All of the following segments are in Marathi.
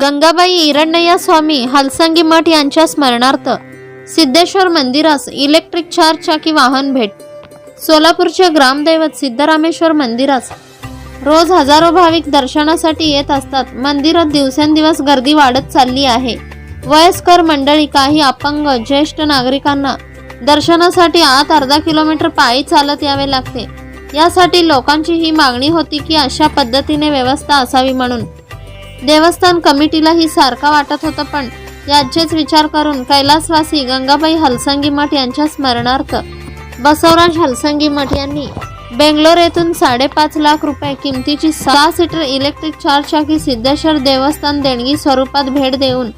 गंगाबाई इरण्णय्या स्वामी हलसंगी मठ यांच्या स्मरणार्थ सिद्धेश्वर मंदिरास इलेक्ट्रिक चार चाकी वाहन भेट. सोलापूरचे ग्रामदैवत सिद्धरामेश्वर मंदिरास रोज हजारो भाविक दर्शनासाठी येत असतात. मंदिरात दिवसेंदिवस गर्दी वाढत चालली आहे. वयस्कर मंडळी काही अपंग ज्येष्ठ नागरिकांना दर्शनासाठी आत अर्धा किलोमीटर पायी चालत यावे लागते. यासाठी लोकांची ही मागणी होती की अशा पद्धतीने व्यवस्था असावी म्हणून देवस्थान कमिटीलाही सारखा वाटत होतं पण याचेच विचार करून कैलासवासी गंगाबाई हलसंगी मठ यांच्या स्मरणार्थ बसवराज हलसंगी मठ यांनी बेंगलोर येथून साडेपाच लाख रुपये किमतीची सहा सीटर इलेक्ट्रिक चार चाकी सिद्धेश्वर देवस्थान देणगी स्वरूपात भेट देऊन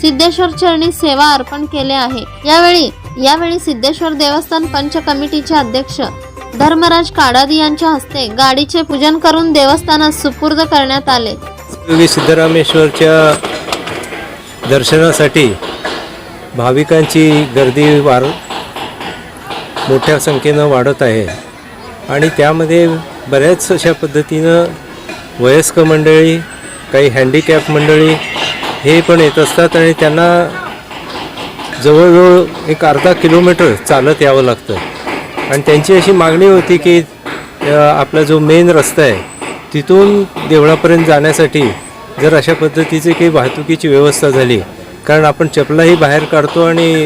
सिद्धेश्वर चरणी सेवा अर्पण केले आहे. यावेळी यावेळी सिद्धेश्वर देवस्थान पंच कमिटीचे अध्यक्ष धर्मराज काडादी यांच्या हस्ते गाडीचे पूजन करून देवस्थानास सुपूर्द करण्यात आले. योगी सिद्धरामेश्वरच्या दर्शनासाठी भाविकांची गर्दी वार मोठ्या संख्येनं वाढत आहे. आणि त्यामध्ये बऱ्याच अशा पद्धतीनं वयस्क मंडळी काही हँडिकॅप मंडळी हे पण येत असतात आणि त्यांना जवळजवळ एक अर्धा किलोमीटर चालत यावं लागतं. आणि त्यांची अशी मागणी होती की आपला जो मेन रस्ता आहे तिथून देवळापर्यंत जाण्यासाठी जर अशा पद्धतीची काही वाहतुकीची व्यवस्था झाली कारण आपण चपलाही बाहेर काढतो आणि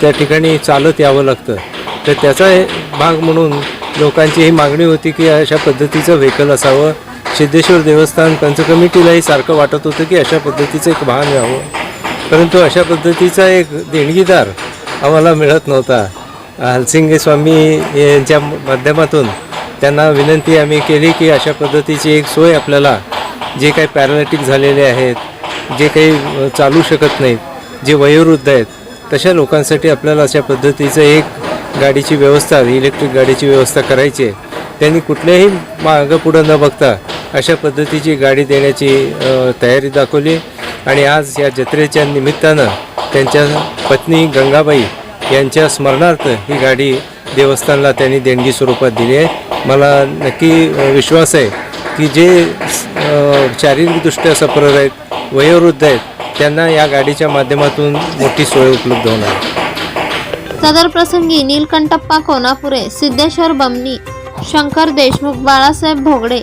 त्या ठिकाणी चालत यावं लागतं तर त्याचा हे भाग म्हणून लोकांची ही मागणी होती की अशा पद्धतीचं व्हेकल असावं. सिद्धेश्वर देवस्थान पंच कमिटीलाही सारखं वाटत होतं की अशा पद्धतीचं एक वाहन यावं. परंतु अशा पद्धतीचा एक देणगीदार आम्हाला मिळत नव्हता. हलसिंगे स्वामी यांच्या माध्यमातून त्यांना विनंती आम्ही केली की अशा पद्धतीची एक सोय आपल्याला जे काही पॅरालिटिक झालेले आहेत जे काही चालू शकत नाहीत जे वयोवृद्ध आहेत तशा लोकांसाठी आपल्याला अशा पद्धतीचं एक गाडीची व्यवस्था इलेक्ट्रिक गाडीची व्यवस्था करायची आहे. त्यांनी कुठल्याही मागं पुढं न बघता अशा पद्धतीची गाडी देण्याची तयारी दाखवली आणि आज या जत्रेच्या निमित्तानं त्यांच्या पत्नी गंगाबाई यांच्या स्मरणार्थ ही गाडी देवस्थानला त्यांनी देणगी स्वरूपात दिली आहे. मला नक्की विश्वास आहे की जे शारीरिकदृष्ट्या सफर आहेत वयोवृद्ध आहेत त्यांना या गाडीच्या माध्यमातून मोठी सोय उपलब्ध होणार सदर प्रसंगी नीलकंठप्पा कोनापुरे सिद्धेश्वर बमनी शंकर देशमुख बाळासाहेब भोगडे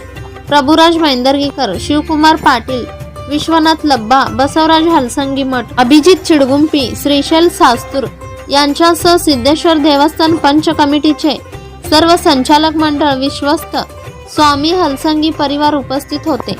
प्रभुराज मैंदर्गीकर शिवकुमार पाटील विश्वनाथ लब्बा बसवराज हलसंगी मठ अभिजित चिडगुंपी श्रीशैल सास्तूर यांच्यासह सिद्धेश्वर देवस्थान पंच कमिटीचे सर्व संचालक मंडळ विश्वस्त. स्वामी हलसंगी परिवार उपस्थित होते.